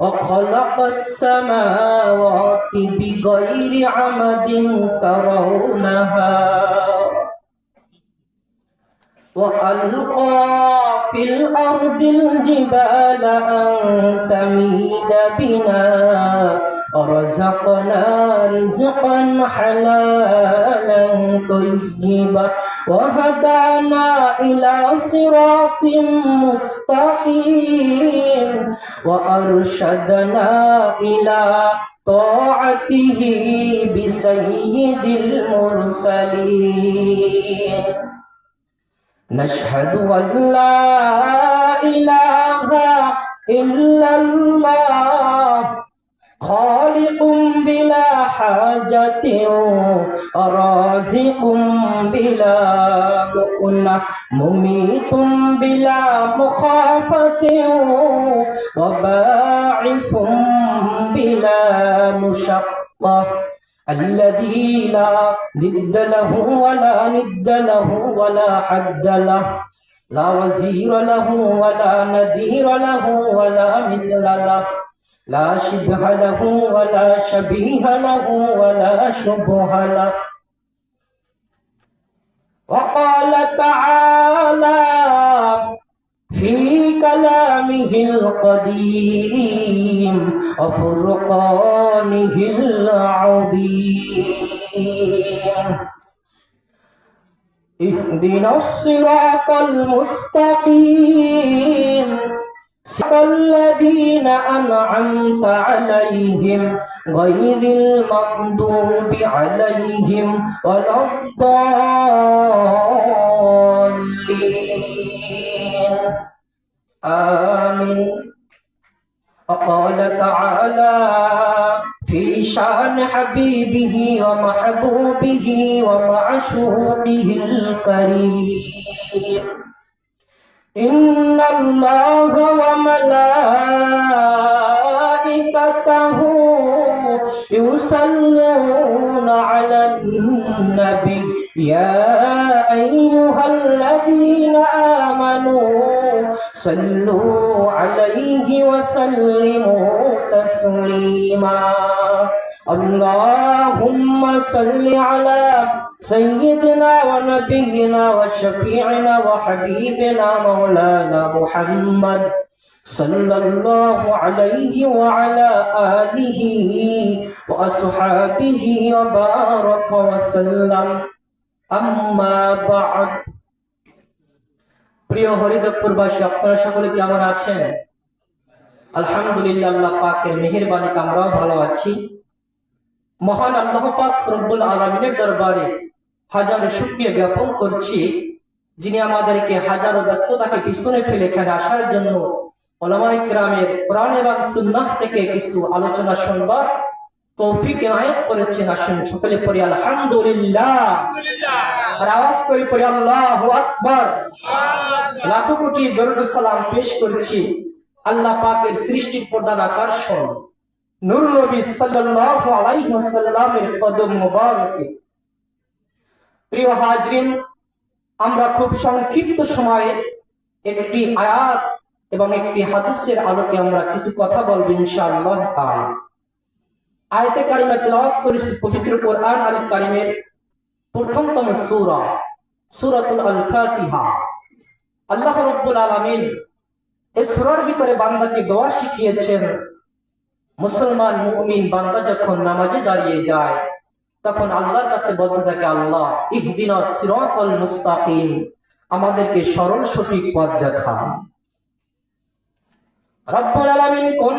وخلق السماوات بغير عمد ترونها وألقى في الأرض الجبال أن تميد بنا. ورزقنا رزقا حلالا طيبا. وهدانا إلى صراط مستقيم. وأرشدنا إلى طاعته بسيد المرسلين. نشهد أن لا إله إلا الله. خالق بلا حاجة رازق بلا مؤنة مميت بلا مخافة وباعث بلا مشقة. الذي لا ضد له ولا ند له ولا حد له. لا وزير له ولا نذير له ولا مثل له. لا شبه له ولا شبيه له ولا شبه له. وقال تعالى في كلامه القديم وفرقانه العظيم. اهدنا الصراط المستقيم. صراط الذين أنعمت عليهم غير المغضوب عليهم ولا الضالين. آمين. وقال تعالى في شأن حبيبه ومحبوبه ومعشوقه الكريم. إن الله وملائكته يصلون على النبي. يا أيها الذين آمنوا صلوا عليه وسلموا تسليما. اللهم صل على سيدنا ونبينا وشفيعنا وحبيبنا مولانا محمد. صلى الله عليه وعلى آله وأصحابه وبارك وسلم أما بعد প্রিয় হরিদেবপুরবাসী আপনারা সকলে কেমন আছেন আলহামদুলিল্লাহ আল্লাহ পাকের মেহেরবানিতে আমরাও ভালো আছি মহান আল্লাহ পাক রব্বুল আলমিনের দরবারে হাজার শুক্রিয়া জ্ঞাপন করছি যিনি আমাদেরকে হাজারো ব্যস্ততাকে পিছনে ফেলে এখানে আসার জন্য ওলামাই গ্রামের কোরআন এবং সুন্নাহ থেকে কিছু আলোচনা শুনবার তৌফিক আয়াত করেছেন আসুন সকলে আলহামদুলিল্লাহ। আওয়াজ আল্লাহ আকবর। লাখো কোটি দরুদ সালাম পেশ করছি আল্লাহ পাকের সৃষ্টির প্রধান আকর্ষণ। নূর নবী সাল্লাল্লাহু আলাইহি ওয়াসাল্লামের কদম মুবারকে। প্রিয় হাজরিন, আমরা খুব সংক্ষিপ্ত সময়ে একটি আয়াত এবং একটি হাদিসের আলোকে আমরা কিছু কথা বলব ইনশাআল্লাহ তাআলা। আয়াতে কারিমা তেলাওয়াত করেছি পবিত্র কোরআন আল কারিমের প্রথমতম সূরা, সূরাতুল আল ফাতিহা আল্লাহ রাব্বুল আলামিন এই সূরার ভিতরে বান্দাকে দোয়া শিখিয়েছেন, মুসলমান মুমিন বান্দা যখন নামাজে দাঁড়িয়ে যায়, তখন আল্লাহর কাছে বলতে থাকে, আল্লাহ ইহদিনা সিরাতাল মুস্তাকিম, আমাদেরকে সরল সঠিক পথ দেখান। কোন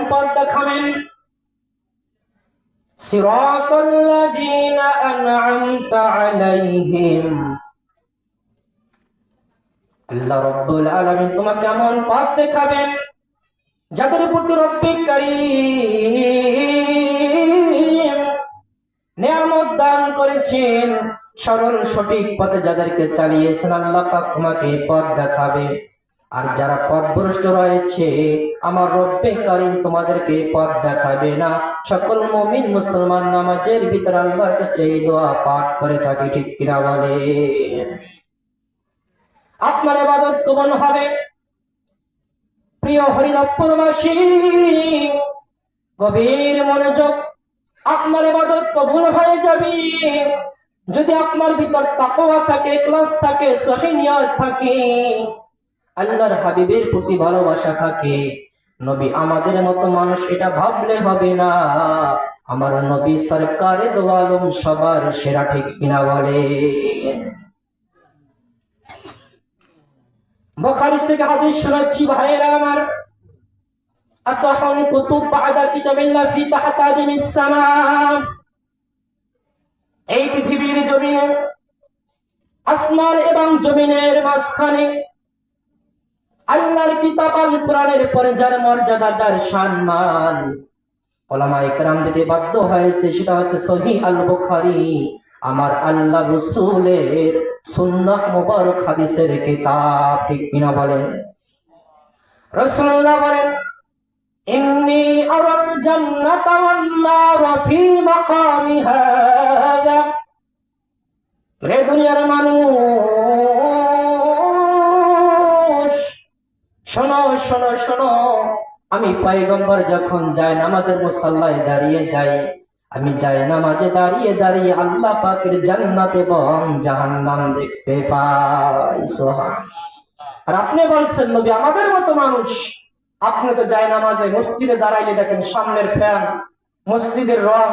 যাদের প্রতি রব্বিক কারীম নিয়ামত দান করেছেন। সরল সঠিক পথে যাদেরকে চালিয়েছেন, আল্লাহ পাক তোমাকে পথ দেখাবে। আর যারা পথভ্রষ্ট রয়েছে, আমার রব্বে কারিম তোমাদেরকে পথ দেখাবে না। সকল মুমিন মুসলমান নামাজের ভিতরে আল্লাহর কাছে দোয়া পাঠ করে থাকে, ঠিক কিনা বলে? আপনার ইবাদত কবুল হবে। প্রিয় হরিদপুরবাসী গভীর মনোযোগ আপনার ইবাদত কবুল হয়ে যাবে। যদি আপনার ভিতর তাকওয়া থাকে ক্লাস থাকে, সহি নিয়ত থাকে আল্লাহর হাবিবের প্রতি ভালোবাসা থাকে। নবী আমাদের মতো মানুষ এটা ভাবলে হবে না। আমার নবী সরকারে দোয়ালম সবার সেরা, ঠিক কিনা বলে? বখারিস থেকে হাদিস শোনাচ্ছি ভাইয়েরা আমার, আসাহুল কুতুব বাদা কিতাবিল্লাহ ফি তাহতাজিমিস সামা এই পৃথিবীর জমিনে, আসমান এবং জমিনের মাঝখানে আল্লাহর কিতাব আল কোরআনের পরে যার মর্যাদা, যার সম্মান। ওলামা একরাম দিতে বাধ্য হয়েছে, সেটা হচ্ছে সহি আল বুখারী আমার আল্লাহ রসুলের সুন্নাহ মুবারক হাদিসের কিতাব, ঠিক কিনা বলেন? রসুল্লাহ বলেন, ইন্নি আরাল জান্নাতা ওয়ান নার ফি মাকামি রে দুনিয়ার মানুষ শোনো শোনো শোনো। আমি পয়গম্বর যখন যাই নামাজের মুসাল্লায় দাঁড়িয়ে যাই, আমি যাই নামাজে দাঁড়িয়ে দাঁড়িয়ে আল্লাহ পাকের জান্নাত এবং জাহান্নাম দেখতে পাই। সোহান আর আপনি বলছেন, নবী, আমাদের মতো মানুষ। আপনি তো যাই নামাজে, মসজিদে দাঁড়াইলে দেখেন সামনের ফ্যান, মসজিদের রং,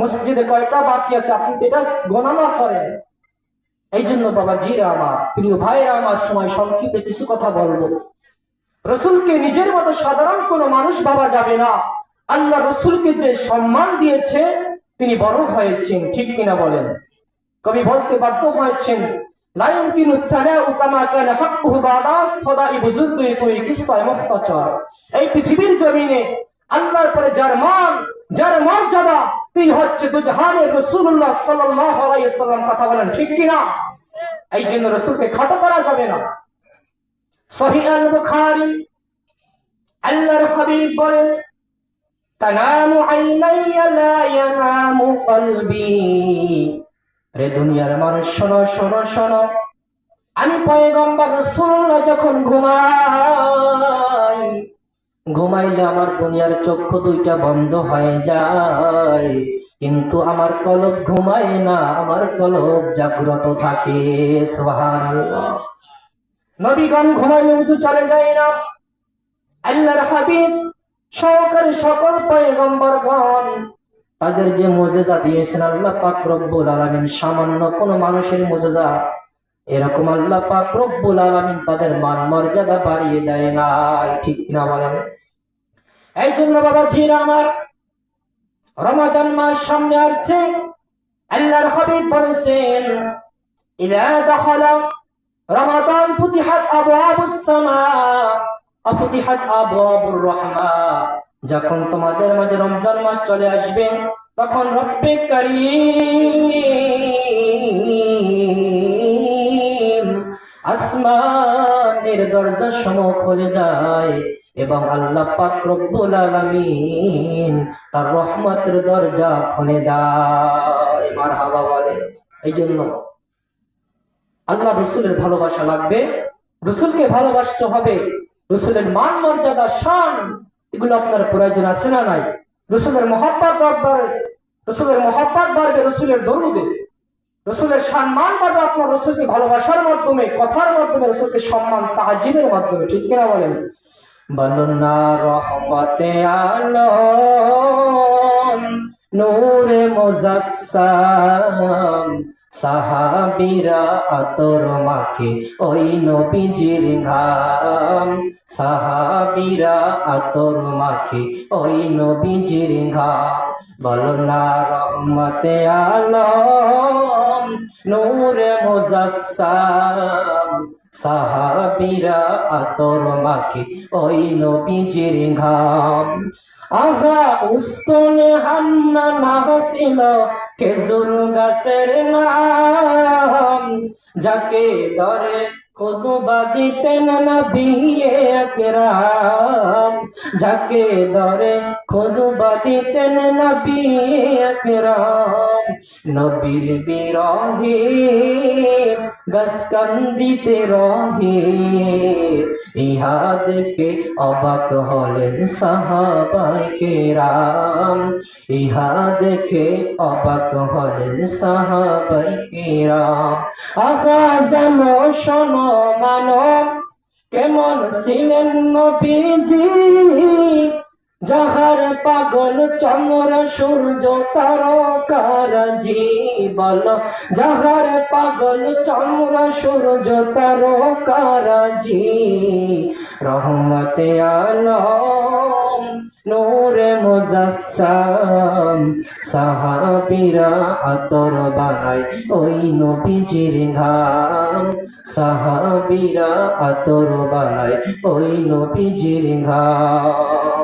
মসজিদে কয়টা বাকি আছে, আপনি তো এটা গণনা করেন। এই জন্য বাবা জিরা আমার, প্রিয় ভাইরা আমার, সময় সংক্ষিপ্ত কিছু কথা বলব। রসুলকে নিজের মতো সাধারণ কোনো মানুষ ভাবা যাবে না। আল্লাহ রসুলকে যে সম্মান দিয়েছে, তিনি বড় হয়েছেন, ঠিক কিনা বলেন? কবি বলতে বাধ্য হয়েছেন ঠিক কিনা? এই জন্য রসুলকে খাটো করা যাবে না। আমি পয়গম্বর যখন ঘুমাই, ঘুমাইলে আমার দুনিয়ার চক্ষু দুইটা বন্ধ হয়ে যায়। কিন্তু আমার কলব ঘুমায় না, আমার কলব জাগ্রত থাকে। সুবহানাল্লাহ। নবীগণ ঘুমাইলে উঁচু চলে যায় না। আল্লাহর হাবিব সহকারী সকল পয়গম্বরগণ তাদের যে মজেজা দিয়েছেন আল্লাহ পাক রব্বুল আলামিন, সামান্য কোন মানুষের মজেজা এরকম আল্লাহ পাক রব্বুল আলামিন তাদের মান মর্যাদা বাড়িয়ে দেয় না ঠিক কিনা বলেন? এই জন্য বাবা জিরা আমার, রমাজান মাস সামনে আসছে। আল্লাহর হাবিব বলেছেন, ইদা দখলা রমাদান ফুতিহাত আবওয়াবুস সামা রহমা। যখন তোমাদের মাঝে রমজান মাস চলে আসবে, তখন রব্বে কারীম আসমানের দরজা সমূহ খুলে দেয় এবং আল্লাহ পাক রব্বুল আলামিন তার রহমতের দরজা খুলে দেয়। মারহাবা বলে। এই জন্য আল্লাহ রসুলের ভালোবাসা লাগবে। রসুলকে ভালোবাসতে হবে। রসুলের মান মর্যাদা, শান, এগুলো আপনার প্রয়োজন আছে না নাই? রসুলের মহাব্বাত বাড়বে রসুলের মহাব্বাত বাড়বে রসুলের দরুদে, রসুলের সম্মান বাড়বে আপনার রসুলকে ভালোবাসার মাধ্যমে, কথার মাধ্যমে, রসুলকে সম্মান তাজিমের মাধ্যমে, ঠিক কিনা বলেন? বলুন না রহমতে আলম নূরে মুজাসসাম, সাহাবিরা আতর মাখে ওই নবীজির ঘাম। সাহাবিরা আতর মাখে ওই নবীজির ঘাম। বলো না রহমতে আলম, নূরে মুজাসসাম সাহাবিরা আতর মাখে ওই নবীজির ঘাম। আহা উস্তুনে হান্না না ছিল খেজুর গাছের নাম। যাকে ধরে খুদবা দিতেন না বিয়ে যাকে ধরে খুদবা দিতেন না বিয়ে নবীর বিরহে গাছ কান্দিতে রহে। ইহা দেখে অবাক হলেন সাহাবাই কেরাম। ইহা দেখে অবাক হলেন সাহাবাই কেরাম। আহা জানো শোনো মানব কেমন ছিলেন নবীজি? যাহার পাগল চন্দ্র, সূর্য তারকারাজি বল যাহার পাগল চন্দ্র, সূর্য তারকারাজি রহমতে আলম, নূরে মুজাসসাম, সাহাবীরা আতর বানায় ওই নবীজির ঘাম। সাহাবীরা আতর বানায় ওই নবীজির ঘাম।